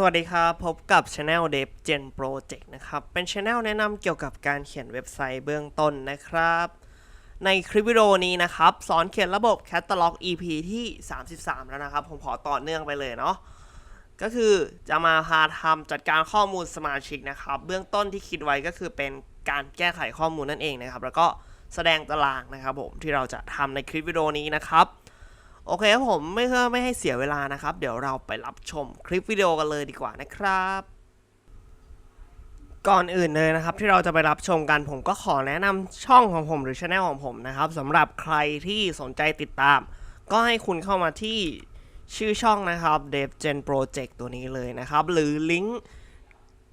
สวัสดีครับ พบกับ Channel Dev Gen Project นะครับ เป็น Channel แนะนำเกี่ยวกับการเขียนเว็บไซต์เบื้องต้นนะครับ ในคลิปวิดีโอนี้นะครับ สอนเขียนระบบ Catalog EP ที่ 33 แล้วนะครับ ผมขอต่อเนื่องไปเลยเนาะก็คือจะมาพาทำจัดการข้อมูลสมาชิกนะครับ เบื้องต้นที่คิดไว้ก็คือเป็นการแก้ไขข้อมูลนั่นเองนะครับ แล้วก็แสดงตารางนะครับผมที่เราจะทำในคลิปวิดีโอนี้นะครับ โอเคครับผมไม่เพื่อไม่ให้เสียเวลานะครับ เดี๋ยวเราไปรับชมคลิปวิดีโอกันเลยดีกว่านะครับก่อนอื่นเลยนะครับที่เราจะไปรับชมกันผมก็ขอแนะนำช่องของผมหรือช anel ของผมนะครับสำหรับใครที่สนใจติดตาม ก็ให้คุณเข้ามาที่ชื่อช่องนะครับ Dev Gen Project ตัวนี้เลยนะครับ หรือลิงก์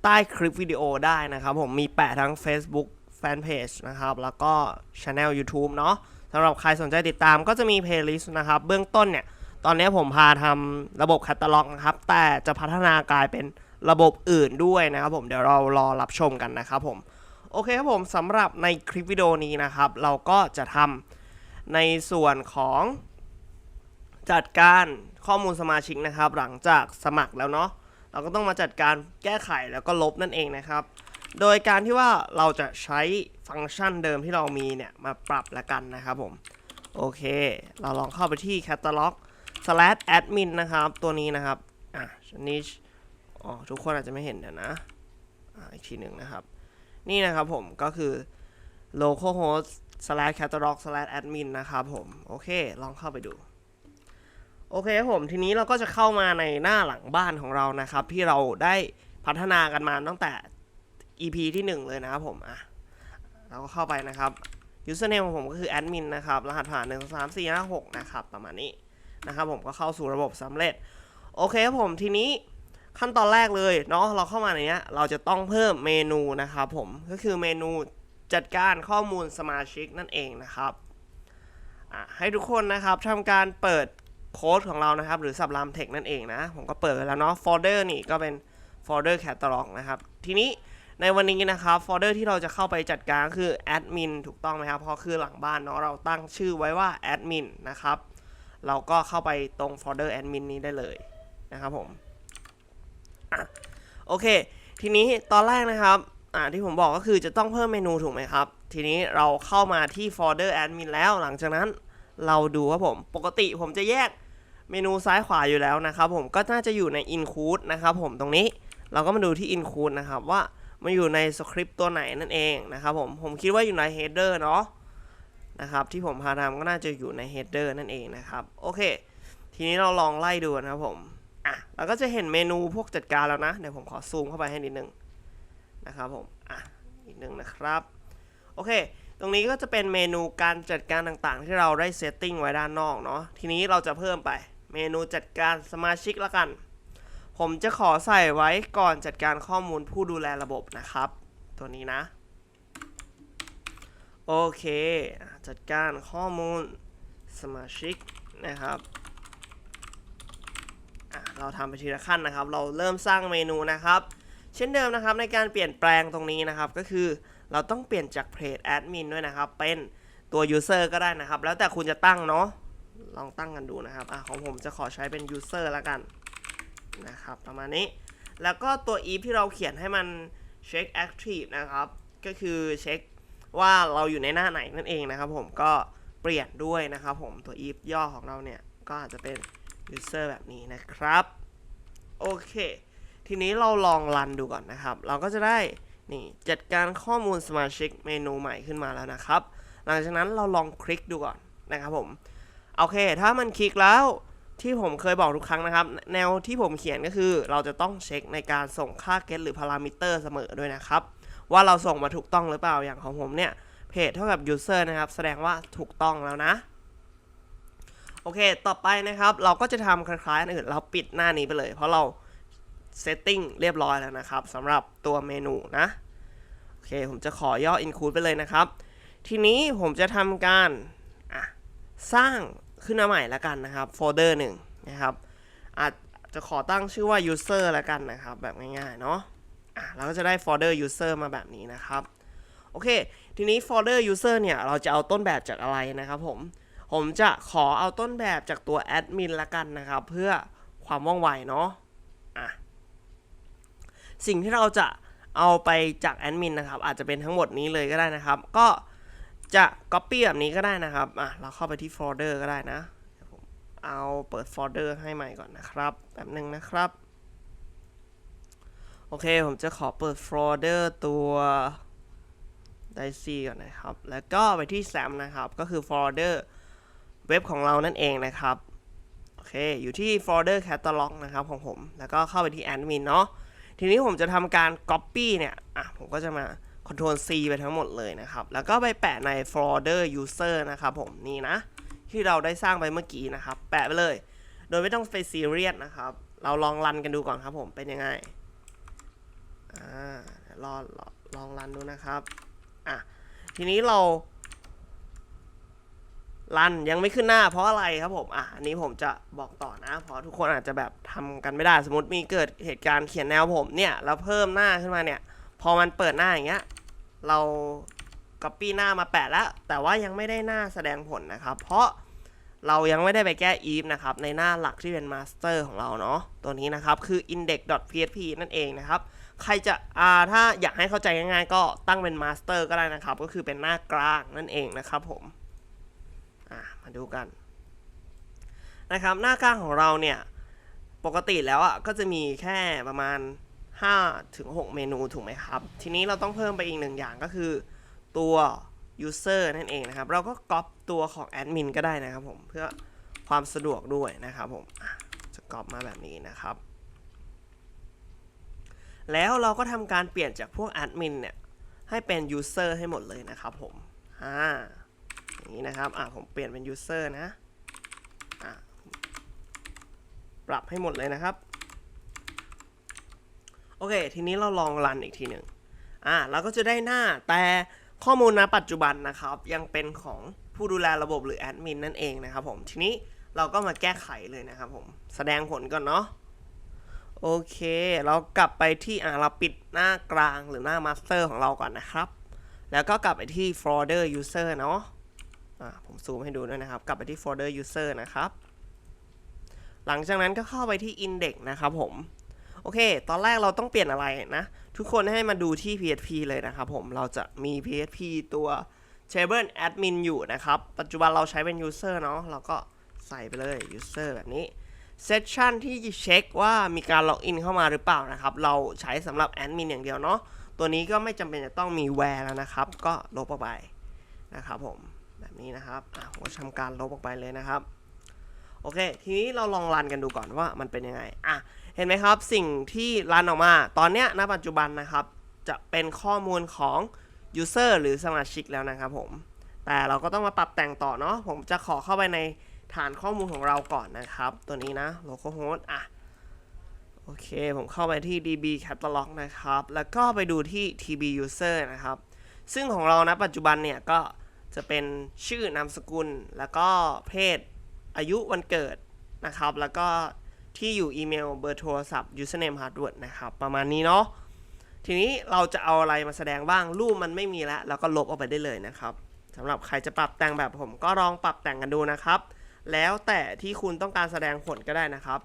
ใต้คลิปวิดีโอได้นะครับ ผมมีแปะทั้ง Facebook Fanpage นะครับ แล้วก็ Channel YouTube เนาะ สำหรับใครสนใจติดตามก็จะมีเพลย์ลิสต์นะครับ เบื้องต้นเนี่ย ตอนนี้ผมพาทำระบบแคตตาล็อกนะครับ แต่จะพัฒนากลายเป็นระบบอื่นด้วยนะครับผม เดี๋ยวเรารอรับชมกันนะครับผม โอเคครับผมสำหรับในคลิปวิดีโอนี้นะครับ เราก็จะทำในส่วนของจัดการข้อมูลสมาชิกนะครับ หลังจากสมัครแล้วเนาะเราก็ต้องมาจัดการแก้ไขแล้วก็ลบนั่นเองนะครับ โดยการที่ว่าเราจะใช้ ฟังก์ชันเดิมที่เรามีเนี่ยมาปรับละกันนะครับผมโอเค เราลองเข้าไปที่ catalog slash admin นะครับตัวนี้นะครับอะชนิดอ๋อทุกคนอาจจะไม่เห็นเดี๋ยวนะอ่าอีกทีหนึ่งนะครับ นี่นะครับผมก็คือ localhost slash catalog slash admin นะครับผมโอเค ลองเข้าไปดู โอเคครับผมทีนี้เราก็จะเข้ามาในหน้าหลังบ้านของเรานะครับ ที่เราได้พัฒนากันมาตั้งแต่ EP ที่ 1 เลยนะครับผมอะ เราก็เข้าไปนะครับ username ของผมก็คือ admin นะครับ รหัสผ่าน1 2 3 4 5 6 นะครับ ประมาณนี้นะครับผมก็เข้าสู่ระบบสำเร็จ โอเคครับผมทีนี้ขั้นตอนแรกเลยเนาะเราเข้ามาในนี้เราจะต้องเพิ่มเมนูนะครับผมก็คือเมนูจัดการข้อมูลสมาชิกนั่นเองนะครับให้ทุกคนนะครับทำการเปิดโค้ดของเรานะครับ หรือสับรามเทคนั่นเองนะ ผมก็เปิดไว้แล้วเนาะโฟลเดอร์นี่ก็เป็นโฟลเดอร์แคตตาล็อกนะครับ ทีนี้ ในวันนี้นะครับโฟลเดอร์ที่เราจะเข้าไปจัดการก็คือแอดมินถูกต้องไหมครับเพราะคือหลังบ้านเนาะเราตั้งชื่อไว้ว่าแอดมินนะครับเราก็เข้าไปตรงโฟลเดอร์แอดมินนี้ได้เลยนะครับผมอโอเค ทีนี้ตอนแรกนะครับอ่าที่ผมบอกก็คือจะต้องเพิ่มเมนูถูกไหมครับ ทีนี้เราเข้ามาที่โฟลเดอร์แอดมินแล้วหลังจากนั้นเราดูครับผม ปกติผมจะแยกเมนูซ้ายขวาอยู่แล้วนะครับผมก็น่าจะอยู่ใน include นะครับผมตรงนี้เราก็มาดูที่ include นะครับว่า มันอยู่ในสคริปต์ตัวไหนนั่นเองนะครับผม ผมคิดว่าอยู่ใน header เนาะนะครับที่ผมพาทำก็น่าจะอยู่ใน header นั่นเองนะครับ โอเค ทีนี้เราลองไล่ดูนะครับผมอะเราก็จะเห็นเมนูพวกจัดการแล้วนะ เดี๋ยวผมขอซูมเข้าไปให้นิดนึงนะครับผมอะอีกหนึ่งนะครับ โอเค ตรงนี้ก็จะเป็นเมนูการจัดการต่างๆ ที่เราได้เซตติ้งไว้ด้านนอกเนาะทีนี้เราจะเพิ่มไปเมนูจัดการสมาชิกละกัน ผมจะขอใส่ไว้ก่อนจัดการข้อมูลผู้ดูแลระบบนะครับ ตัวนี้นะ โอเค จัดการข้อมูลสมาชิกนะครับเราทำไปทีละขั้นนะครับ เราเริ่มสร้างเมนูนะครับ เช่นเดิมนะครับในการเปลี่ยนแปลงตรงนี้นะครับ ก็คือเราต้องเปลี่ยนจากเพจแอดมินด้วยนะครับ เป็นตัว User ก็ได้นะครับ แล้วแต่คุณจะตั้งเนาะลองตั้งกันดูนะครับอของผมจะขอใช้เป็น User แล้วกัน นะครับประมาณนี้ แล้วก็ตัว if ที่เราเขียนให้มันเช็ค active นะครับ ก็คือเช็คว่าเราอยู่ในหน้าไหนนั่นเองนะครับผมก็เปลี่ยนด้วยนะครับผมตัว if ย่อของเราเนี่ย ก็อาจจะเป็น user แบบนี้นะครับ โอเค ทีนี้เราลองรันดูก่อนนะครับ เราก็จะได้นี่จัดการข้อมูลสมาชิกเมนูใหม่ขึ้นมาแล้วนะครับ หลังจากนั้นเราลองคลิกดูก่อนนะครับผม โอเค ถ้ามันคลิกแล้ว ที่ผมเคยบอกทุกครั้งนะครับ แนวที่ผมเขียนก็คือ เราจะต้องเช็คในการส่งค่า get หรือ parameter เสมอด้วยนะครับ ว่าเราส่งมาถูกต้องหรือเปล่าอย่างของผมเนี่ยเพจเท่ากับ user นะครับ แสดงว่าถูกต้องแล้วนะ โอเค ต่อไปนะครับ เราก็จะทำคล้ายๆอันอื่น เราปิดหน้านี้ไปเลย เพราะเราเซตติ้งเรียบร้อยแล้วนะครับสำหรับตัวเมนูนะ โอเค ผมจะขอย่อ include ไปเลยนะครับ ทีนี้ผมจะทำการสร้าง ขึ้นมาใหม่ล้วกันนะครับโฟลเดอร์หนึ่งนะครับอาจจะขอตั้งชื่อว่า user ล้วกันนะครับ แบบง่ายๆเนาะอะเราก็จะได้โฟลเดอร์ user มาแบบนี้นะครับโอเค ทีนี้โฟลเดอร์ user เนี่ย เราจะเอาต้นแบบจากอะไรนะครับผม ผมจะขอเอาต้นแบบจากตัว admin ละกันนะครับ เพื่อความว่องไวเนาะอะสิ่งที่เราจะเอาไปจากแอดมินนะครับ อาจจะเป็นทั้งหมดนี้เลยก็ได้นะครับ ก็ จะ Copy แบบนี้ก็ได้นะครับอะเราเข้าไปที่โฟลเดอร์ก็ได้นะเดี๋ยวผมเอาเปิดโฟลเดอร์ให้ใหม่ก่อนนะครับแบบหนึ่งนะครับ โอเคผมจะขอเปิดโฟลเดอร์ตัวไดซีก่อนนะครับ แล้วก็ไปที่แซมนะครับ ก็คือโฟลเดอร์เว็บของเรานั่นเองนะครับ โอเค อยู่ที่โฟลเดอร์ catalog นะครับของผม แล้วก็เข้าไปที่แอดมินเนาะ ทีนี้ผมจะทำการ copy เนี่ย อะ ผมก็จะมา Ctrl C ไปทั้งหมดเลยนะครับ แล้วก็ไปแปะในโฟลเดอร์ user นะครับผมนี่นะ ที่เราได้สร้างไปเมื่อกี้นะครับ แปะไปเลย โดยไม่ต้องไปซีเรียสนะครับ เราลองรันกันดูก่อนครับผมเป็นยังไงอ่าเดี๋ยวรอรอลองรันดูนะครับอะทีนี้เรารันยังไม่ขึ้นหน้าเพราะอะไรครับผม อะอันนี้ผมจะบอกต่อนะ เพราะทุกคนอาจจะแบบทำกันไม่ได้ สมมติมีเกิดเหตุการณ์เขียนแนวผมเนี่ย แล้วเพิ่มหน้าขึ้นมาเนี่ย พอมันเปิดหน้าอย่างเงี้ย เรา copy หน้ามาแปะแล้ว แต่ว่ายังไม่ได้หน้าแสดงผลนะครับ เพราะเรายังไม่ได้ไปแก้ if นะครับ ในหน้าหลักที่เป็น master ของเราเนาะตัวนี้นะครับคือ index.php นั่นเองนะครับ ใครจะอ่าถ้าอยากให้เข้าใจง่ายๆ ก็ตั้งเป็น master ก็ได้นะครับ ก็คือเป็นหน้ากลางนั่นเองนะครับผมอะมาดูกันนะครับ หน้ากลางของเราเนี่ย ปกติแล้วอะก็จะมีแค่ประมาณ 5ถึง6เมนูถูกไหมครับ ทีนี้เราต้องเพิ่มไปอีกหนึ่งอย่างก็คือ ตัว user นั่นเองนะครับ เราก็ก๊อปตัวของแอดมินก็ได้นะครับผม เพื่อความสะดวกด้วยนะครับผม จะก๊อปมาแบบนี้นะครับ แล้วเราก็ทำการเปลี่ยนจากพวกแอดมินเนี่ย ให้เป็น user ให้หมดเลยนะครับผม อ่า อย่างนี้นะครับ อะผมเปลี่ยนเป็น user นะ อะปรับให้หมดเลยนะครับ โอเค ทีนี้เราลองรันอีกทีหนึ่งอะเราก็จะได้หน้าแต่ข้อมูลณปัจจุบันนะครับ ยังเป็นของผู้ดูแลระบบหรือแอดมินนั่นเองนะครับผม ทีนี้เราก็มาแก้ไขเลยนะครับผม แสดงผลก่อนเนาะโอเค เรากลับไปที่อะเราปิดหน้ากลางหรือหน้ามาสเตอร์ของเราก่อนนะครับ แล้วก็กลับไปที่ folder user เนาะอ่าผมซูมให้ดูด้วยนะครับ กลับไปที่โฟลเดอร์ user นะครับ หลังจากนั้นก็เข้าไปที่ index นะครับผม โอเค ตอนแรกเราต้องเปลี่ยนอะไรนะ ทุกคนให้มาดูที่ php เลยนะครับผม เราจะมี php ตัว table admin อยู่นะครับ ปัจจุบันเราใช้เป็น user เนาะ เราก็ใส่ไปเลย user แบบนี้ session ที่เช็คว่ามีการล็อกอินเข้ามาหรือเปล่านะครับ เราใช้สำหรับ admin อย่างเดียวเนาะ ตัวนี้ก็ไม่จำเป็นจะต้องมี where แล้วนะครับ ก็ลบออกไปนะครับผม แบบนี้นะครับอะผมทำการลบออกไปเลยนะครับ โอเค ทีนี้เราลองรันกันดูก่อนว่ามันเป็นยังไง อะ เห็นไหมครับ สิ่งที่รันออกมา ตอนเนี้ยณปัจจุบันนะครับ จะเป็นข้อมูลของ user หรือสมาชิกแล้วนะครับผม แต่เราก็ต้องมาปรับแต่งต่อเนาะ ผมจะขอเข้าไปในฐานข้อมูลของเราก่อนนะครับ ตัวนี้นะ localhost อะ โอเค ผมเข้าไปที่ db catalog นะครับ แล้วก็ไปดูที่ tb user นะครับ ซึ่งของเรานะปัจจุบันเนี่ยก็จะเป็นชื่อนามสกุลแล้วก็เพศ อายุวันเกิดนะครับ แล้วก็ที่อยู่อีเมลเบอร์โทรศัพท์ username password นะครับ ประมาณนี้เนาะทีนี้เราจะเอาอะไรมาแสดงบ้างรูปมันไม่มีแล้วแล้วก็ลบออกไปได้เลยนะครับสำหรับใครจะปรับแต่งแบบผมก็ลองปรับแต่งกันดูนะครับ แล้วแต่ที่คุณต้องการแสดงผลก็ได้นะครับ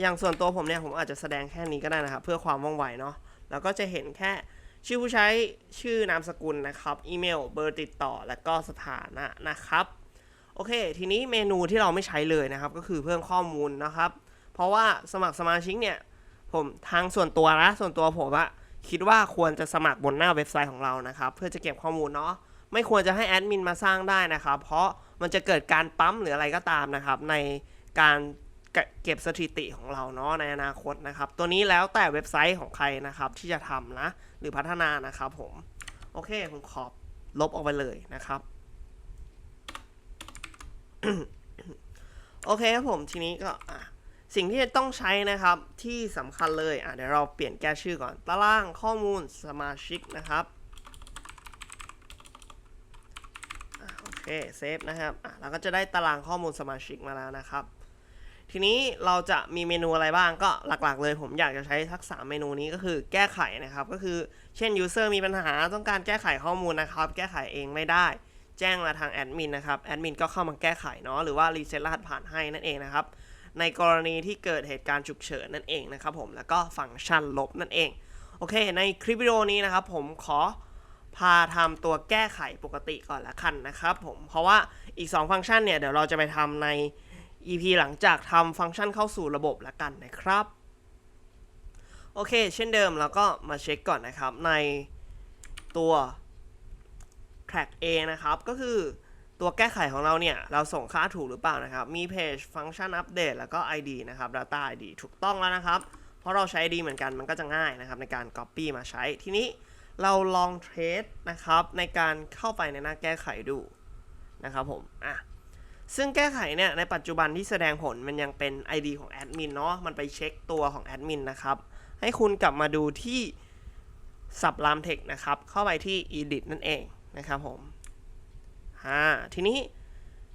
อย่างส่วนตัวผมเนี่ยผมอาจจะแสดงแค่นี้ก็ได้นะครับ เพื่อความว่องไวเนาะแล้วก็จะเห็นแค่ชื่อผู้ใช้ชื่อนามสกุลนะครับ อีเมล เบอร์ติดต่อ และก็สถานะนะครับ โอเค ทีนี้เมนูที่เราไม่ใช้เลยนะครับ ก็คือเพิ่มข้อมูลนะครับ เพราะว่าสมัครสมาชิกเนี่ย ผมทางส่วนตัวนะส่วนตัวผมอะคิดว่าควรจะสมัครบนหน้าเว็บไซต์ของเรานะครับ เพื่อจะเก็บข้อมูลเนาะไม่ควรจะให้แอดมินมาสร้างได้นะครับ เพราะมันจะเกิดการปั๊มหรืออะไรก็ตามนะครับ ในการเก็บสถิติของเราเนาะในอนาคตนะครับ ตัวนี้แล้วแต่เว็บไซต์ของใครนะครับ ที่จะทำนะ หรือพัฒนานะครับผม โอเค ผมขอบลบออกไปเลยนะครับ โอเคครับผมทีนี้ก็สิ่งที่จะต้องใช้นะครับที่สำคัญเลยอะเดี๋ยวเราเปลี่ยนแก้ชื่อก่อนตารางข้อมูลสมาชิกนะครับอโอเคเซฟนะครับอะเราก็จะได้ตารางข้อมูลสมาชิกมาแล้วนะครับ ทีนี้เราจะมีเมนูอะไรบ้างก็หลักๆ เลยผมอยากจะใช้ทักษะเมนูนี้ก็คือแก้ไขนะครับ ก็คือเช่น user มีปัญหาต้องการแก้ไขข้อมูลนะครับ แก้ไขเองไม่ได้ แจ้งมาทางแอดมินนะครับแอดมินก็เข้ามาแก้ไขเนาะหรือว่ารีเซ็ตรหัสผ่านให้นั่นเองนะครับ ในกรณีที่เกิดเหตุการณ์ฉุกเฉินนั่นเองนะครับผมแล้วก็ฟังก์ชันลบนั่นเอง โอเค ในคลิปวิดีโอนี้นะครับผมขอพาทำตัวแก้ไขปกติก่อนละกันนะครับผมเพราะว่าอีก 2 ฟังก์ชันเนี่ยเดี๋ยวเราจะไปทำใน EP หลังจากทำฟังก์ชันเข้าสู่ระบบละกันนะครับ โอเค เช่นเดิมเราก็มาเช็คก่อนนะครับในตัว track A นะครับ ก็คือตัวแก้ไขของเราเนี่ย เราส่งค่าถูกหรือเปล่านะครับ มีเพจฟังก์ชันอัปเดตแล้วก็ ID นะครับ Data ID ถูกต้องแล้วนะครับ เพราะเราใช้ ID เหมือนกันมันก็จะง่ายนะครับ ในการ Copy มาใช้ ทีนี้เราลองเทสนะครับ ในการเข้าไปในหน้าแก้ไขดูนะครับผม อะ ซึ่งแก้ไขเนี่ย ในปัจจุบันที่แสดงผลมันยังเป็น ID ของแอดมินเนาะ มันไปเช็คตัวของแอดมินนะครับ ให้คุณกลับมาดูที่สับ lam text นะครับ เข้าไปที่ edit นั่นเอง นะครับผมอ่าทีนี้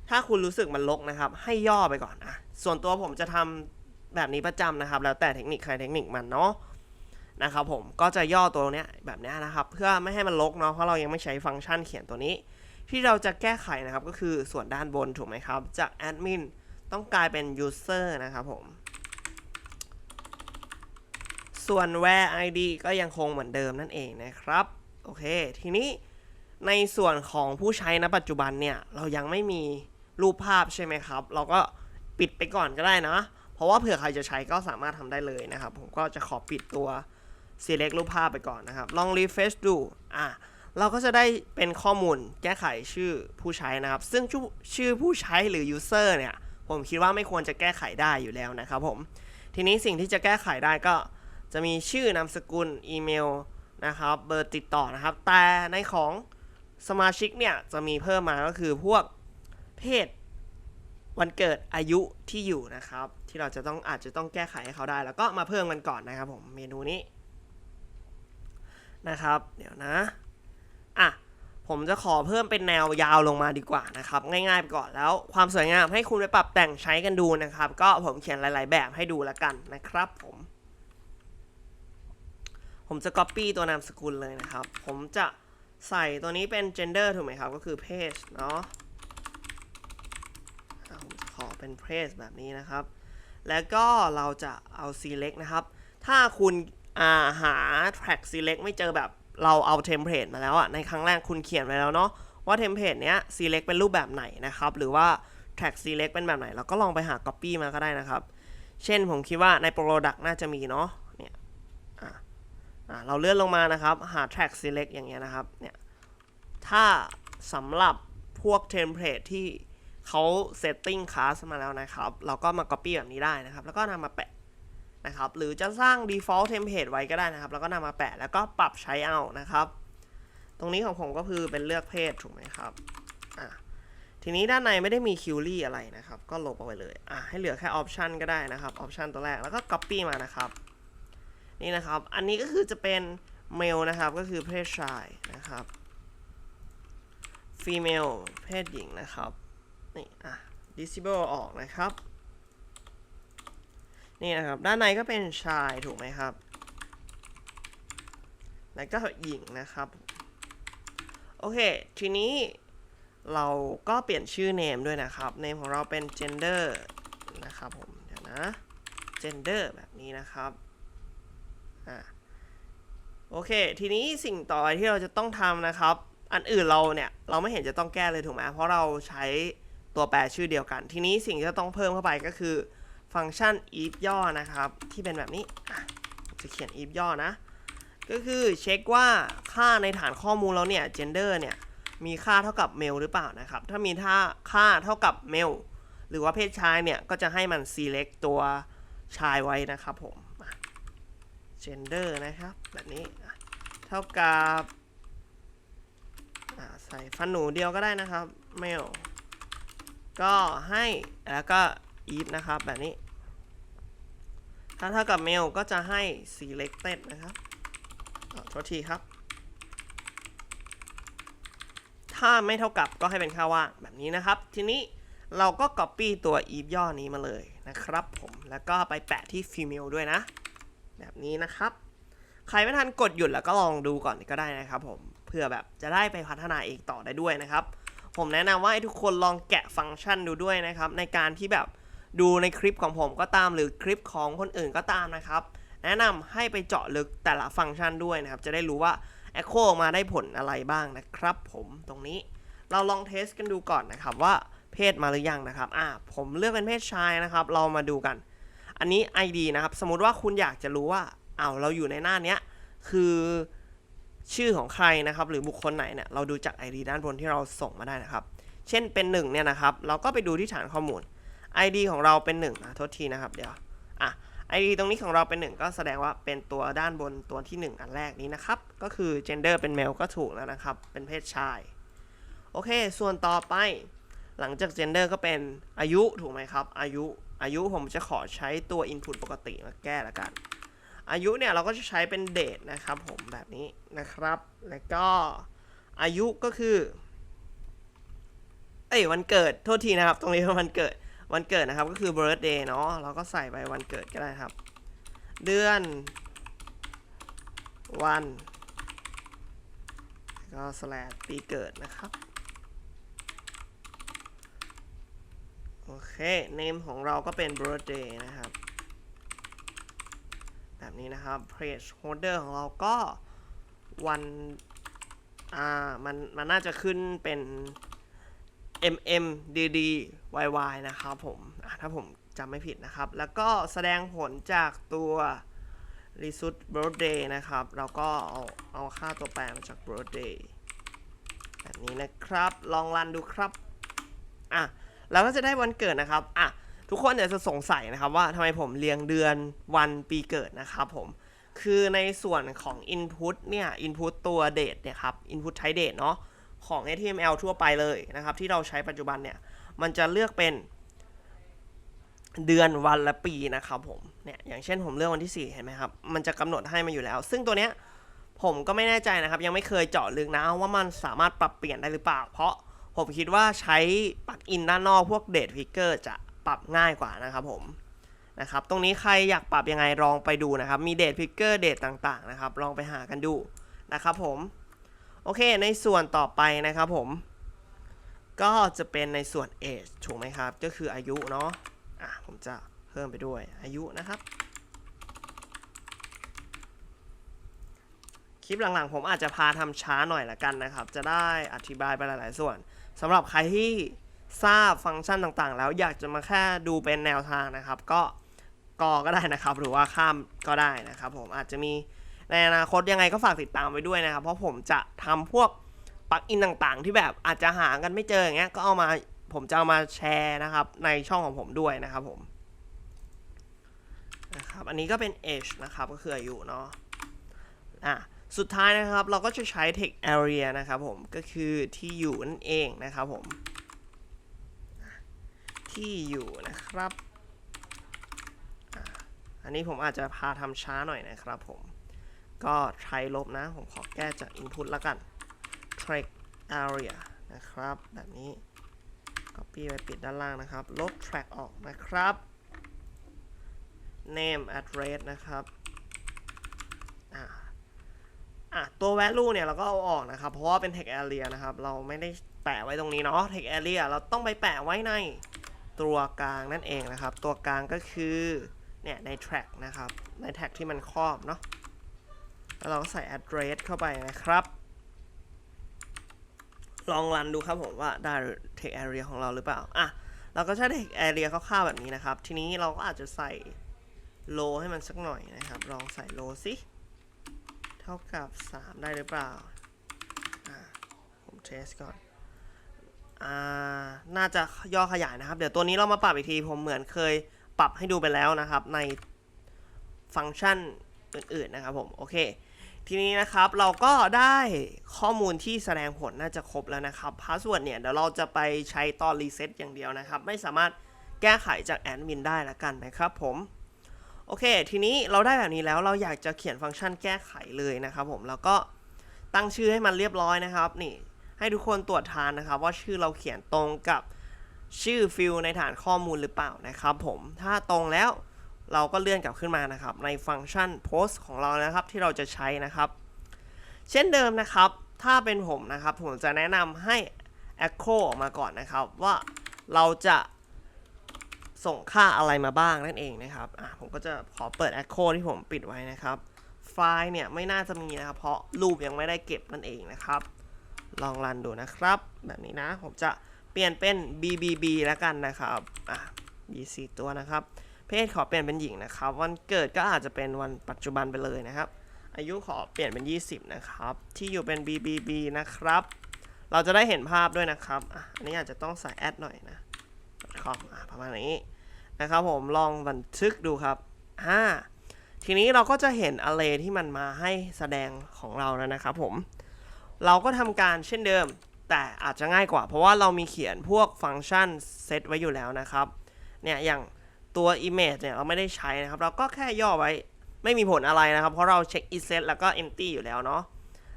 ถ้าคุณรู้สึกมันลกนะครับ ให้ย่อไปก่อนอะส่วนตัวผมจะทำแบบนี้ประจำนะครับ แล้วแต่เทคนิคใครเทคนิคมันเนาะนะครับผมก็จะย่อตัวเนี้ยแบบนี้นะครับ เพื่อไม่ให้มันลกเนาะเพราะเรายังไม่ใช้ฟังก์ชันเขียนตัวนี้ ที่เราจะแก้ไขนะครับก็คือส่วนด้านบนถูกไหมครับ จากแอดมินต้องกลายเป็น user นะครับผม ส่วน where id ก็ยังคงเหมือนเดิมนั่นเองนะครับ โอเค ทีนี้ ในส่วนของผู้ใช้ณปัจจุบันเนี่ย เรายังไม่มีรูปภาพใช่ไหมครับ เราก็ปิดไปก่อนก็ได้นะ เพราะว่าเผื่อใครจะใช้ก็สามารถทำได้เลยนะครับ ผมก็จะขอปิดตัว select รูปภาพไปก่อนนะครับ ลอง refresh ดู อะ เราก็จะได้เป็นข้อมูลแก้ไขชื่อผู้ใช้นะครับ ซึ่งชื่อชื่อผู้ใช้หรือ user เนี่ย ผมคิดว่าไม่ควรจะแก้ไขได้อยู่แล้วนะครับผม ทีนี้สิ่งที่จะแก้ไขได้ก็จะมีชื่อนามสกุล อีเมล นะครับ เบอร์ติดต่อนะครับ แต่ในของ สมาชิกเนี่ยจะมีเพิ่มมาก็คือพวกเพศวันเกิดอายุที่อยู่นะครับ ที่เราจะต้องอาจจะต้องแก้ไขให้เขาได้ แล้วก็มาเพิ่มกันก่อนนะครับผมเมนูนี้นะครับ เดี๋ยวนะอะผมจะขอเพิ่มเป็นแนวยาวลงมาดีกว่านะครับ ง่ายๆไปก่อนแล้ว ความสวยงามให้คุณไปปรับแต่งใช้กันดูนะครับ ก็ผมเขียนหลาย ๆ แบบให้ดูแล้วกันนะครับผมผมจะ copy ตัวนามสกุลเลยนะครับ ผมจะ ใส่ตัวนี้เป็น gender ถูกไหมครับ ก็คือเพศเนาะผมจะขอเป็นเพศแบบนี้นะครับ แล้วก็เราจะเอา select นะครับ ถ้าคุณาหา track select ไม่เจอแบบเราเอา template มาแล้วอะในครั้งแรกคุณเขียนไว้แล้วเนาะว่า template เนี้ย select เป็นรูปแบบไหนนะครับ หรือว่า track select เป็นแบบไหน เราก็ลองไปหา copy มาก็ได้นะครับ เช่นผมคิดว่าใน product น่าจะมีเนาะ เราเลื่อนลงมานะครับ หา track select อย่างเงี้ยนะครับ เนี่ย ถ้าสำหรับพวก template ที่เขา setting class มาแล้วนะครับ เราก็มา copy แบบนี้ได้นะครับ แล้วก็นำมาแปะนะครับ หรือจะสร้าง default template ไว้ก็ได้นะครับ แล้วก็นำมาแปะ แล้วก็ปรับใช้เอานะครับ ตรงนี้ของผมก็คือเป็นเลือกเพศถูกไหมครับอะทีนี้ด้านในไม่ได้มี query อะไรนะครับ ก็ลบเอาไว้เลย อะให้เหลือแค่ option ก็ได้นะครับ option ตัวแรก แล้วก็ copy มานะครับ นี่นะครับ อันนี้ก็คือจะเป็นเมลนะครับ ก็คือเพศชายนะครับ female เพศหญิงนะครับ นี่อะ disable ออกนะครับ นี่นะครับ ด้านในก็เป็นชายถูกไหมครับ แล้วก็หญิงนะครับ โอเค ทีนี้เราก็เปลี่ยนชื่อ name ด้วยนะครับ name ของเราเป็น gender นะครับผม เดี๋ยวนะ gender แบบนี้นะครับ อะโอเค ทีนี้สิ่งต่อไปที่เราจะต้องทำนะครับ อันอื่นเราเนี่ย เราไม่เห็นจะต้องแก้เลยถูกไหมเพราะเราใช้ตัวแปรชื่อเดียวกัน ทีนี้สิ่งที่จะต้องเพิ่มเข้าไปก็คือฟังก์ชัน if ย่อนะครับ ที่เป็นแบบนี้จะเขียน if ย่อนะ ก็คือเช็คว่าค่าในฐานข้อมูลเราเนี่ย gender เนี่ย มีค่าเท่ากับ male หรือเปล่านะครับ ถ้ามีท่าค่าเท่ากับ male หรือว่าเพศชายเนี่ย ก็จะให้มัน select ตัวชายไว้นะครับผม gender นะครับแบบนี้เท่ากับใส่ฟันหนูเดียวก็ได้นะครับ male ก็ให้แล้วก็ if นะครับแบบนี้ ถ้าเท่ากับ male ก็จะให้ selected นะครับขอโทษทีครับ ถ้าไม่เท่ากับก็ให้เป็นค่าว่างแบบนี้นะครับ ทีนี้เราก็ copy ตัว if ย่อนี้มาเลยนะครับผม แล้วก็ไปแปะที่ female ด้วยนะ แบบนี้นะครับ ใครไม่ทันกดหยุดแล้วก็ลองดูก่อนก็ได้นะครับผมเพื่อแบบจะได้ไปพัฒนาเองต่อได้ด้วยนะครับ ผมแนะนำว่าให้ทุกคนลองแกะฟังก์ชันดูด้วยนะครับ ในการที่แบบดูในคลิปของผมก็ตามหรือคลิปของคนอื่นก็ตามนะครับ แนะนำให้ไปเจาะลึกแต่ละฟังก์ชันด้วยนะครับ จะได้รู้ว่า Echo ออกมาได้ผลอะไรบ้างนะครับ ผมตรงนี้เราลองเทสกันดูก่อนนะครับว่าเพศมาหรือยังนะครับ อ่า ผมเลือกเป็นเพศชายนะครับ เรามาดูกัน อันนี้ ID นะครับ สมมุติว่าคุณอยากจะรู้ว่าเอ้าเราอยู่ในหน้าเนี้ยคือชื่อของใครนะครับ หรือบุคคลไหนเนี่ยเราดูจาก ID ด้านบนที่เราส่งมาได้นะครับ เช่นเป็น1เนี่ยนะครับ เราก็ไปดูที่ฐานข้อมูล ID ของเราเป็น1นะโทษทีนะครับเดี๋ยวอะ ID ตรงนี้ของเราเป็น 1 ก็แสดงว่าเป็นตัวด้านบนตัวที่ 1 อันแรกนี้นะครับ ก็คือ gender เป็น male ก็ถูกแล้วนะครับ เป็นเพศชาย โอเค ส่วนต่อไป หลังจาก gender ก็เป็นอายุถูกไหมครับ อายุ อายุผมจะขอใช้ตัว input ปกติมาแก้ละกัน อายุเนี่ยเราก็จะใช้เป็นเดทนะครับผมแบบนี้นะครับ แล้วก็อายุก็คือ เอ้ยวันเกิดโทษทีนะครับ ตรงนี้เป็นวันเกิดวันเกิดนะครับก็คือ birthday เนาะเราก็ใส่ไปวันเกิดก็ได้ครับ เดือน วัน ก็ slash ปีเกิดนะครับ โอเค name ของเราก็เป็น birthday นะครับ แบบนี้นะครับ page holder ของเราก็วันอ่ามันมันน่าจะขึ้นเป็น mm dd yy นะครับผมถ้าผมจำไม่ผิดนะครับ แล้วก็แสดงผลจากตัว result birthday นะครับ เราก็เอาเอาค่าตัวแปรมาจาก birthday แบบนี้นะครับ ลองรันดูครับ อะ เราก็จะได้วันเกิดนะครับอะทุกคนอาจจะสงสัยนะครับว่าทำไมผมเรียงเดือนวันปีเกิดนะครับผมคือในส่วนของ input เนี่ย input ตัว date เนี่ยครับ input type date เนาะของ HTML ทั่วไปเลยนะครับ ที่เราใช้ปัจจุบันเนี่ย มันจะเลือกเป็นเดือนวันและปีนะครับผมเนี่ยอย่างเช่นผมเลือกวันที่ 4 เห็นไหมครับ มันจะกำหนดให้มาอยู่แล้ว ซึ่งตัวเนี้ยผมก็ไม่แน่ใจนะครับ ยังไม่เคยเจาะลึกนะว่ามันสามารถปรับเปลี่ยนได้หรือเปล่า เพราะ ผมคิดว่าใช้ปลั๊กอินด้านนอกพวก Date Picker จะปรับง่ายกว่านะครับผมนะครับตรงนี้ใครอยากปรับยังไงลองไปดูนะครับ มี Date Picker Date ต่างๆนะครับ ลองไปหากันดูนะครับผม โอเคในส่วนต่อไปนะครับผม ก็จะเป็นในส่วน age ถูกไหมครับ ก็คืออายุเนาะอะผมจะเพิ่มไปด้วยอายุนะครับ คลิปหลังๆ ผมอาจจะพาทำช้าหน่อยละกันนะครับ จะได้อธิบายไปหลายๆส่วน สำหรับใครที่ทราบฟังก์ชันต่างๆ แล้วอยากจะมาแค่ดูเป็นแนวทางนะครับ ก็กอก็ได้นะครับ หรือว่าข้ามก็ได้นะครับ ผมอาจจะมีในอนาคตยังไงก็ฝากติดตามไว้ด้วยนะครับ เพราะผมจะทำพวกปลั๊กอินต่างๆ ที่แบบอาจจะหากันไม่เจออย่างเงี้ยก็เอามาผมจะเอามาแชร์นะครับ ในช่องของผมด้วยนะครับผมนะครับอันนี้ก็เป็น age นะครับก็คืออายุเนาะอะ สุดท้ายนะครับเราก็จะใช้ text area นะครับผมก็คือที่อยู่นั่นเองนะครับผมที่อยู่นะครับอันนี้ผมอาจจะพาทำช้าหน่อยนะครับผมก็ใช้ลบนะ ผมขอแก้จาก input แล้วกัน text area นะครับ แบบนี้ copy ไปปิดด้านล่างนะครับ ลบ track ออกนะครับ name address นะครับ อะตัว value เนี่ยเราก็เอาออกนะครับ เพราะว่าเป็น text area นะครับ เราไม่ได้แปะไว้ตรงนี้เนาะ text area เราต้องไปแปะไว้ในตัวกลางนั่นเองนะครับ ตัวกลางก็คือเนี่ยใน track นะครับ ใน tag ที่มันครอบเนาะ แล้วเราก็ใส่ address เข้าไปนะครับ ลองรันดูครับผมว่าได้ text area ของเราหรือเปล่า อะ เราก็ใช้ text area คร่าวๆแบบนี้นะครับ ทีนี้เราก็อาจจะใส่ low ให้มันสักหน่อยนะครับ ลองใส่ low สิ เท่ากับ 3 ได้หรือเปล่า ผมเทสก่อนอ่าน่าจะย่อขยายนะครับ เดี๋ยวตัวนี้เรามาปรับอีกที ผมเหมือนเคยปรับให้ดูไปแล้วนะครับ ในฟังก์ชันอื่นๆนะครับผม โอเค ทีนี้นะครับเราก็ได้ข้อมูลที่แสดงผลน่าจะครบแล้วนะครับพาสเวิร์ดเนี่ยเดี๋ยวเราจะไปใช้ตอนรีเซ็ตอย่างเดียวนะครับ ไม่สามารถแก้ไขจากแอดมินได้ละกันนะครับผม โอเค ทีนี้เราได้แบบนี้แล้วเราอยากจะเขียนฟังก์ชันแก้ไขเลยนะครับผมแล้วก็ตั้งชื่อให้มันเรียบร้อยนะครับ นี่ ให้ทุกคนตรวจทานนะครับ ว่าชื่อเราเขียนตรงกับชื่อฟิลในฐานข้อมูลหรือเปล่านะครับ ผมถ้าตรงแล้วเราก็เลื่อนกลับขึ้นมานะครับ ในฟังก์ชัน post ของเรานะครับที่เราจะใช้นะครับ เช่นเดิมนะครับ ถ้าเป็นผมนะครับ ผมจะแนะนำให้ echo ออกมาก่อนนะครับ ว่าเราจะ ส่งค่าอะไรมาบ้างนั่นเองนะครับอะผมก็จะขอเปิด Echo ที่ผมปิดไว้นะครับ ไฟล์เนี่ยไม่น่าจะมีนะครับ เพราะรูปยังไม่ได้เก็บนั่นเองนะครับ ลองรันดูนะครับ แบบนี้นะ ผมจะเปลี่ยนเป็น BBB แล้วกันนะครับอะ B4 ตัวนะครับ เพศขอเปลี่ยนเป็นหญิงนะครับ วันเกิดก็อาจจะเป็นวันปัจจุบันไปเลยนะครับ อายุขอเปลี่ยนเป็น 20 นะครับ ที่อยู่เป็น BBB นะครับ เราจะได้เห็นภาพด้วยนะครับอะอันนี้อาจจะต้องใส่แอดหน่อยนะ com อะประมาณนี้นะครับผมลองบันทึกดูครับอ่าทีนี้เราก็จะเห็น array ที่มันมาให้แสดงของเราแล้วนะครับผม เราก็ทำการเช่นเดิม แต่อาจจะง่ายกว่า เพราะว่าเรามีเขียนพวกฟังก์ชันเซตไว้อยู่แล้วนะครับ เนี่ยอย่างตัว image เนี่ยเราไม่ได้ใช้นะครับ เราก็แค่ย่อไว้ไม่มีผลอะไรนะครับ เพราะเราเช็ค iset แล้วก็ empty อยู่แล้วเนาะ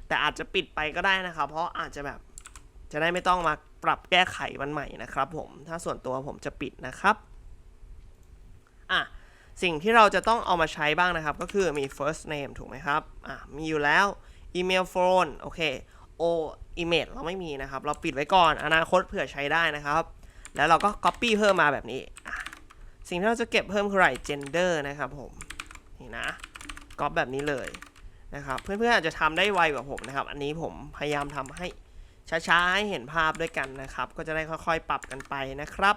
แต่อาจจะปิดไปก็ได้นะครับ เพราะอาจจะแบบจะได้ไม่ต้องมา ปรับแก้ไขมันใหม่นะครับผม ถ้าส่วนตัวผมจะปิดนะครับอะสิ่งที่เราจะต้องเอามาใช้บ้างนะครับ ก็คือมี first name ถูกไหมครับอะมีอยู่แล้ว email phone โอเค o image เราไม่มีนะครับ เราปิดไว้ก่อน อนาคตเผื่อใช้ได้นะครับ แล้วเราก็ copy เพิ่มมาแบบนี้อะสิ่งที่เราจะเก็บเพิ่มคืออะไร gender นะครับผม นี่นะก๊อปแบบนี้เลยนะครับ เพื่อนๆอาจจะทำได้ไวกว่าผมนะครับ อันนี้ผมพยายามทำให้ ช้าๆให้เห็นภาพด้วยกันนะครับ ก็จะได้ค่อยๆ ปรับกันไปนะครับ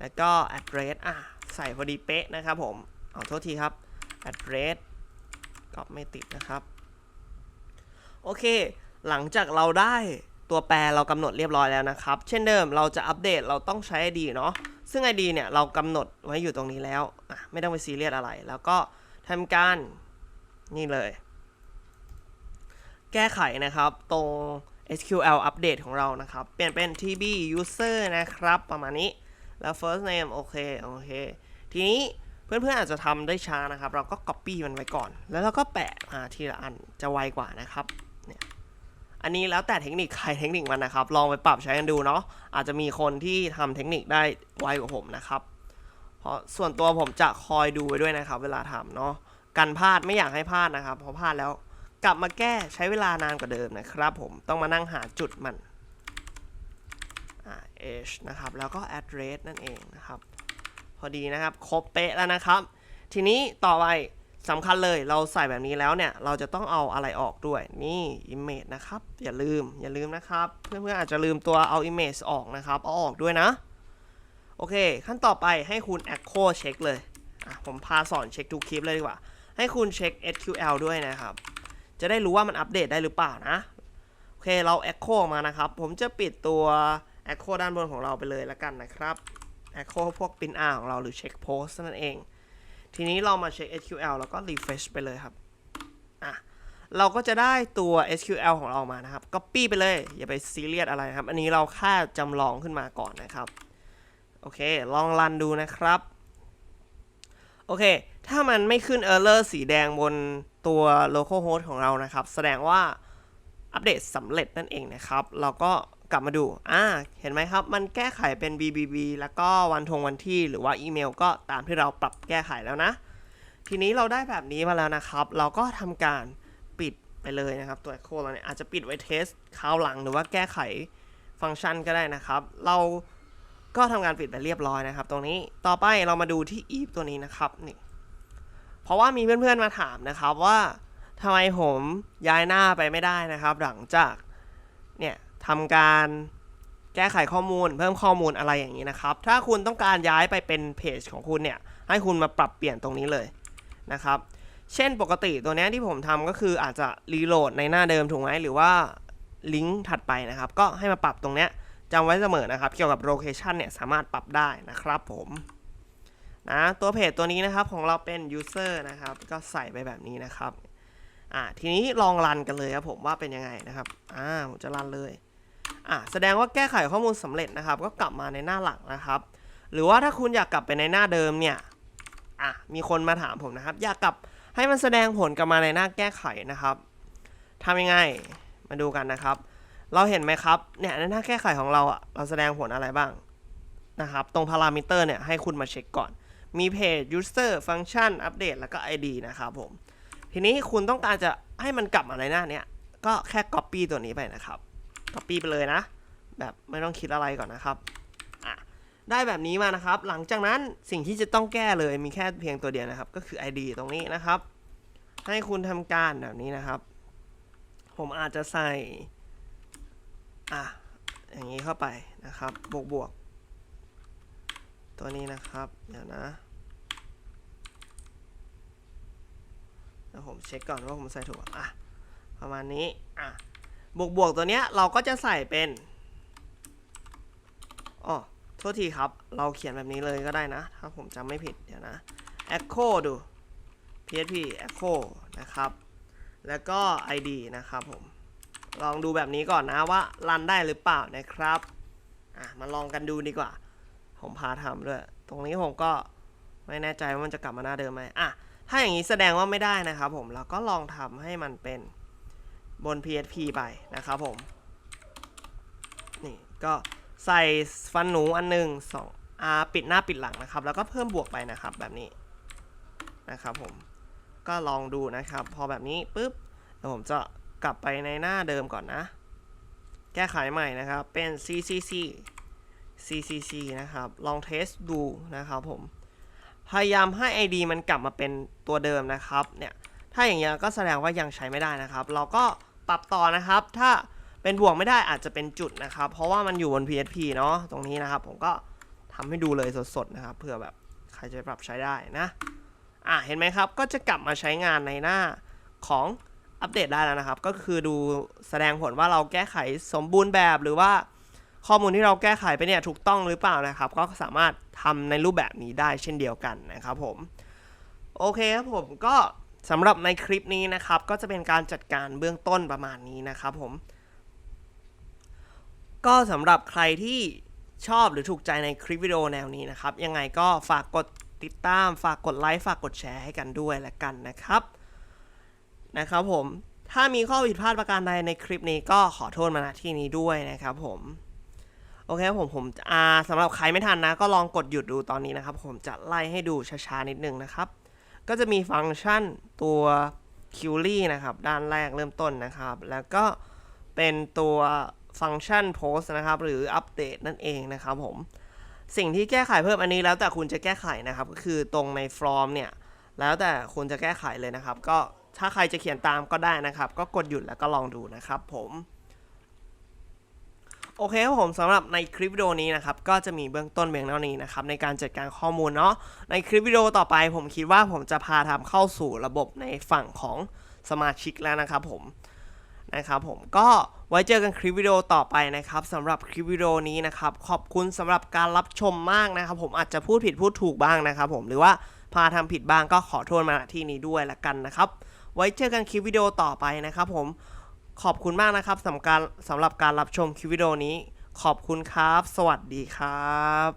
แล้วก็ address อะใส่พอดีเป๊ะนะครับผม เอาโทษทีครับ address ก็ไม่ติดนะครับ โอเค หลังจากเราได้ตัวแปรเรากำหนดเรียบร้อยแล้วนะครับ เช่นเดิมเราจะอัปเดตเราต้องใช้ ID เนาะ ซึ่ง ID เนี่ยเรากำหนดไว้อยู่ตรงนี้แล้วอะไม่ต้องไปซีเรียสอะไร แล้วก็ทำการนี่เลย แก้ไขนะครับตรง SQL อัปเดตของเรานะครับ เปลี่ยนเป็น TB user นะครับ ประมาณนี้ แล้ว first name โอเค โอเค ทีนี้เพื่อนๆอาจจะทำได้ช้านะครับ เราก็ copy มันไว้ก่อน แล้วเราก็แปะมาทีละอันจะไวกว่านะครับ เนี่ย อันนี้แล้วแต่เทคนิคใครเทคนิคมันนะครับ ลองไปปรับใช้กันดูเนาะ อาจจะมีคนที่ทำเทคนิคได้ไวกว่าผมนะครับ เพราะส่วนตัวผมจะคอยดูไว้ด้วยนะครับ เวลาทำเนาะ กันพลาดไม่อยากให้พลาดนะครับ เพราะพลาดแล้ว กลับมาแก้ใช้เวลานานกว่าเดิมนะครับผมต้องมานั่งหาจุดมันอ่า h นะครับ แล้วก็ address นั่นเองนะครับ พอดีนะครับ ครบเป๊ะแล้วนะครับ ทีนี้ต่อไปสำคัญเลยเราใส่แบบนี้แล้วเนี่ย เราจะต้องเอาอะไรออกด้วย นี่ image นะครับ อย่าลืมอย่าลืมนะครับ เพื่อนๆอาจจะลืมตัวเอา image ออกนะครับ เอาออกด้วยนะ โอเค ขั้นต่อไปให้คุณ echo เช็คเลย ผมพาสอนเช็คทุกคลิปเลยดีกว่า ให้คุณเช็ค SQL ด้วยนะครับ จะได้รู้ว่ามันอัปเดตได้หรือเปล่านะ โอเคเรา echo มานะครับ ผมจะปิดตัว echo ด้านบนของเราไปเลยแล้วกันนะครับ echo พวก pin r ของเราหรือ check post นั่นเอง ทีนี้เรามาเช็ค SQL แล้วก็ refresh ไปเลยครับอะเราก็จะได้ตัว SQL ของเรามานะครับ copy ไปเลย อย่าไปซีเรียสอะไรนะครับ อันนี้เราแค่จำลองขึ้นมาก่อนนะครับ โอเค ลองรันดูนะครับ โอเค ถ้ามันไม่ขึ้น error สีแดงบน ตัว localhost ของเรานะครับ แสดงว่าอัปเดตสำเร็จนั่นเองนะครับ เราก็กลับมาดู อ่า เห็นไหมครับ มันแก้ไขเป็น BBB แล้วก็วันทงวันที่หรือว่าอีเมลก็ตามที่เราปรับแก้ไขแล้วนะ ทีนี้เราได้แบบนี้มาแล้วนะครับ เราก็ทำการปิดไปเลยนะครับตัว Echo เราเนี่ยอาจจะปิดไว้เทสคราวหลังหรือว่าแก้ไขฟังก์ชันก็ได้นะครับ เราก็ทำการปิดไปเรียบร้อยนะครับ ตรงนี้ ต่อไปเรามาดูที่ if ตัวนี้นะครับ นี่ เพราะว่ามีเพื่อนๆมาถามนะครับว่าทำไมผมย้ายหน้าไปไม่ได้นะครับ หลังจากเนี่ยทำการแก้ไขข้อมูล เพิ่มข้อมูลอะไรอย่างนี้นะครับ ถ้าคุณต้องการย้ายไปเป็นเพจของคุณเนี่ยให้คุณมาปรับเปลี่ยนตรงนี้เลยนะครับ เช่นปกติตัวนี้ที่ผมทำก็คืออาจจะรีโหลดในหน้าเดิมถูกไหมหรือว่าลิงก์ถัดไปนะครับ ก็ให้มาปรับตรงนี้จำไว้เสมอนะครับ เกี่ยวกับโลเคชันเนี่ยสามารถปรับได้นะครับผม นะตัวเพจตัวนี้นะครับของเราเป็น user นะครับ ก็ใส่ไปแบบนี้นะครับอ่าทีนี้ลองรันกันเลยครับผมว่าเป็นยังไงนะครับอ่าผมจะรันเลยอ่าแสดงว่าแก้ไขข้อมูลสำเร็จนะครับ ก็กลับมาในหน้าหลักนะครับ หรือว่าถ้าคุณอยากกลับไปในหน้าเดิมเนี่ยอะมีคนมาถามผมนะครับ อยากกลับให้มันแสดงผลกลับมาในหน้าแก้ไขนะครับทำยังไงมาดูกันนะครับ เราเห็นไหมครับเนี่ยในหน้าแก้ไขของเราอะเราแสดงผลอะไรบ้างนะครับ ตรงพารามิเตอร์เนี่ยให้คุณมาเช็คก่อน มีเพจ user function อัปเดตแล้วก็ id นะครับผม ทีนี้คุณต้องการจะให้มันกลับมาในหน้าเนี้ย ก็แค่ copy ตัวนี้ไปนะครับ copy ไปเลยนะ แบบไม่ต้องคิดอะไรก่อนนะครับอะได้แบบนี้มานะครับ หลังจากนั้นสิ่งที่จะต้องแก้เลยมีแค่เพียงตัวเดียวนะครับ ก็คือ ID ตรงนี้นะครับ ให้คุณทำการแบบนี้นะครับ ผมอาจจะใส่อะอย่างนี้เข้าไปนะครับ บวกบวก ตัวนี้นะครับ เดี๋ยวนะเดี๋ยวผมเช็คก่อนว่าผมใส่ถูกอะประมาณนี้อะบวกบวกตัวเนี้ยเราก็จะใส่เป็นอ๋อโทษทีครับ เราเขียนแบบนี้เลยก็ได้นะ ถ้าผมจำไม่ผิดเดี๋ยวนะ echo ดู php echo นะครับ แล้วก็ id นะครับผม ลองดูแบบนี้ก่อนนะว่ารันได้หรือเปล่านะครับ อะ มาลองกันดูดีกว่า ผมพาทำด้วย ตรงนี้ผมก็ไม่แน่ใจว่ามันจะกลับมาหน้าเดิมไหมอะ ถ้าอย่างนี้แสดงว่าไม่ได้นะครับผม เราก็ลองทำให้มันเป็นบน PHP ไปนะครับผม นี่ก็ใส่ฟันหนูอันหนึ่งสองอาปิดหน้าปิดหลังนะครับ แล้วก็เพิ่มบวกไปนะครับแบบนี้นะครับผม ก็ลองดูนะครับ พอแบบนี้ปุ๊บเดี๋ยวผมจะกลับไปในหน้าเดิมก่อนนะ แก้ไขใหม่นะครับ เป็น ccc ccc นะครับ ลองเทสดูนะครับผม พยายามให้ id มันกลับมาเป็นตัวเดิมนะครับ เนี่ย ถ้าอย่างเงี้ยก็แสดงว่ายังใช้ไม่ได้นะครับ เราก็ปรับต่อนะครับ ถ้าเป็นบวกไม่ได้อาจจะเป็นจุดนะครับ เพราะว่ามันอยู่บน PHP เนาะ ตรงนี้นะครับ ผมก็ทำให้ดูเลยสดๆนะครับ เผื่อแบบใครจะปรับใช้ได้นะ อะ เห็นไหมครับ ก็จะกลับมาใช้งานในหน้าของอัปเดตได้แล้วนะครับ ก็คือดูแสดงผลว่าเราแก้ไขสมบูรณ์แบบหรือว่า ข้อมูลที่เราแก้ไขไปเนี่ยถูกต้องหรือเปล่านะครับ ก็สามารถทำในรูปแบบนี้ได้เช่นเดียวกันนะครับผมโอเคครับผมก็สำหรับในคลิปนี้นะครับ ก็จะเป็นการจัดการเบื้องต้นประมาณนี้นะครับผม ก็สำหรับใครที่ชอบหรือถูกใจในคลิปวิดีโอแนวนี้นะครับ ยังไงก็ฝากกดติดตาม ฝากกดไลค์ฝากกดแชร์ให้กันด้วยละกันนะครับนะครับผมถ้ามีข้อผิดพลาดประการใดในคลิปนี้ก็ขอโทษมาณที่นี้ด้วยนะครับผม โอเคครับผมผมอ่าสำหรับใครไม่ทันนะ ก็ลองกดหยุดดูตอนนี้นะครับ ผมจะไล่ให้ดูช้าๆนิดนึงนะครับ ก็จะมีฟังก์ชันตัว q u e r y นะครับ ด้านแรกเริ่มต้นนะครับ แล้วก็เป็นตัวฟังก์ชัน post นะครับ หรืออัปเดตนั่นเองนะครับผมสิ่งที่แก้ไขเพิ่มอันนี้แล้วแต่คุณจะแก้ไขนะครับ ก็คือตรงในฟอร์มเนี่ย แล้วแต่คุณจะแก้ไขเลยนะครับ ก็ถ้าใครจะเขียนตามก็ได้นะครับ ก็กดหยุดแล้วก็ลองดูนะครับผม โอเคครับผมสำหรับในคลิปวิดีโอนี้นะครับก็จะมีเบื้องต้นเพียงเท่านี้นะครับในการจัดการข้อมูลเนาะในคลิปวิดีโอต่อไปผมคิดว่าผมจะพาทำเข้าสู่ระบบในฝั่งของสมาชิกแล้วนะครับผมนะครับผมก็ไว้เจอกันคลิปวิดีโอต่อไปนะครับสำหรับคลิปวิดีโอนี้นะครับขอบคุณสำหรับการรับชมมากนะครับ ผมอาจจะพูดผิดพูดถูกบ้างนะครับผมหรือว่าพาทำผิดบ้างก็ขอโทษมาที่นี้ด้วยละกันนะครับ ไว้เจอกันคลิปวิดีโอต่อไปนะครับผม ขอบคุณมากนะครับสำหรับการสำหรับการรับชมคลิปวิดีโอนี้ ขอบคุณครับ สวัสดีครับ